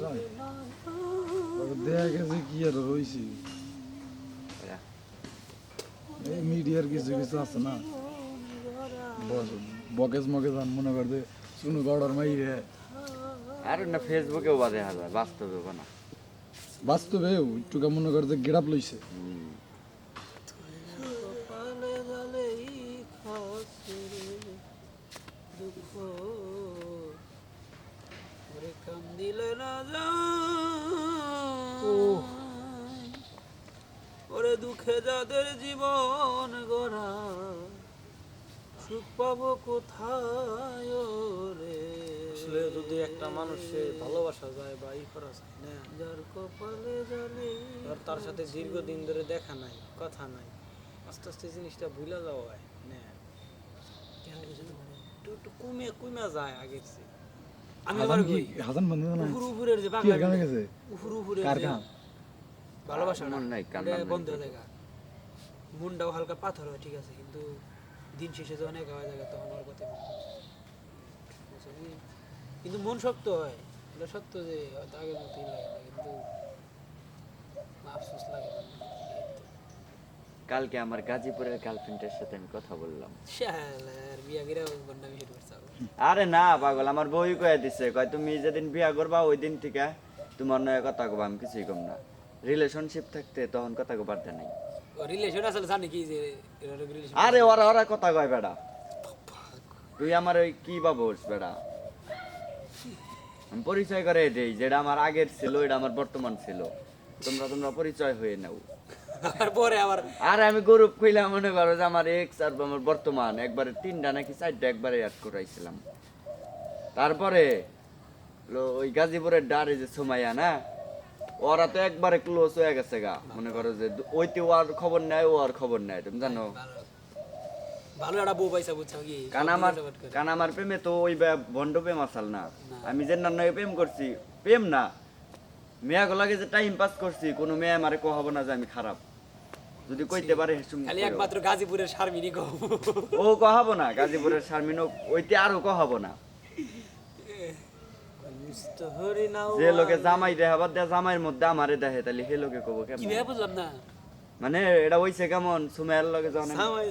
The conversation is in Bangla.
বাসায় দেখা গেছে কি আর হয়েছে এই মিডিয়ার কিছু কিছু আছে না? বকেজ মকেজ আন মনে করতে শুনু গড়ার মাই রে আর না ফেসবুকেও বা দেখা যায় বাস্তবেও না। বাস্তবে একটু মনে করতে গেট লইছে। দুঃখ কান্দিলে না ওরে দুঃখে যাদের জীবন গড়া সুখ পাবো কোথায় রে আসলে যদি একটা মানুষে ভালোবাসা যায় বা ই করা যায় না। যার কপালে জালে ধর তার সাথে দীর্ঘদিন ধরে দেখা নাই কথা নাই আস্তে আস্তে জিনিসটা ভুলে যাওয়া হয় না। একটু একটু কমে কমে যায় আগের চেয়ে। আমি আবার কই হাসান বন্ধু না? উহুর উহুরের যে বাংলা গানে গেছে? উহুর উহুরের কার গান? ভালোবাসা মন নাই, কান্না বন্ধ হয়ে যায়। মনটাও হালকা পাথর হয় ঠিক আছে কিন্তু দিন শেষে যখন একা হয়ে যায় তখন ওর কথা মনে? কিন্তু মন শক্ত হয়। এটা সত্য যে হয়তো আগের মতোই লাগে কিন্তু আফসোস লাগে না। কালকে আমার গাজীপুরের গার্লফ্রেন্ডের সাথে আমি কথা বললাম। আরে না পাগল আমার বই কয়ে দিছে কয় তুমি যেদিন বিয়া করবা ওই দিন থেকে তোমার নয় কথা কবা আমি কিছুই কম না। রিলেশনশিপ থাকতে তখন কথা কবার দে নাই। রিলেশন আসলে জানি কি যে আরে ওরা ওরা কথা কয় বেড়া। তুই আমার ওই কি বাবুস বেড়া? আমি পরিচয় করে দেই যেটা আমার আগের ছিল এটা আমার বর্তমান ছিল। তোমরা তোমরা পরিচয় হয়ে নাও। তারপরে আবার আর আমি গ্রুপ কইলাম মনে করো যে আমার এক্স আর আমার বর্তমান একবারে তিনটা নাকি চারটা একবারে অ্যাড করাইছিলাম। তারপরে ওই গাজীপুরের ডারে যে সুমাইয়া না ওরা তো একবারে ক্লোজ হয়ে গেছে গা। মনে করো যে ওইতে ও আর খবর নেয় ও আর খবর নেয় তুমি জানো। ভালো একটা বউ পাইছা বুঝছ কি? কান আমার প্রেমে তো ওই প্রেম আসাল না। আমি যে প্রেম করছি প্রেম না। মেয়া লাগে যে টাইম পাস করছি কোনো মেয়ে আমারে কহাবো না যে আমি খারাপ। যদি কইতে পারে খালি। একমাত্র গাজীপুরের শারমিনী গো ও কহাবো না গাজীপুরের শারমিনও ওইতে আরও কহাবো না। হরি নাও যে লোকে জামাই দেখাবার দেয় জামাইয়ের মধ্যে আমারে দেহে তাহলে হে লোকে কব কেমন? কীভাবে বুঝলাম না। মানে এটা হইছে কেমন সুমের লগে জানে আমি- জামাই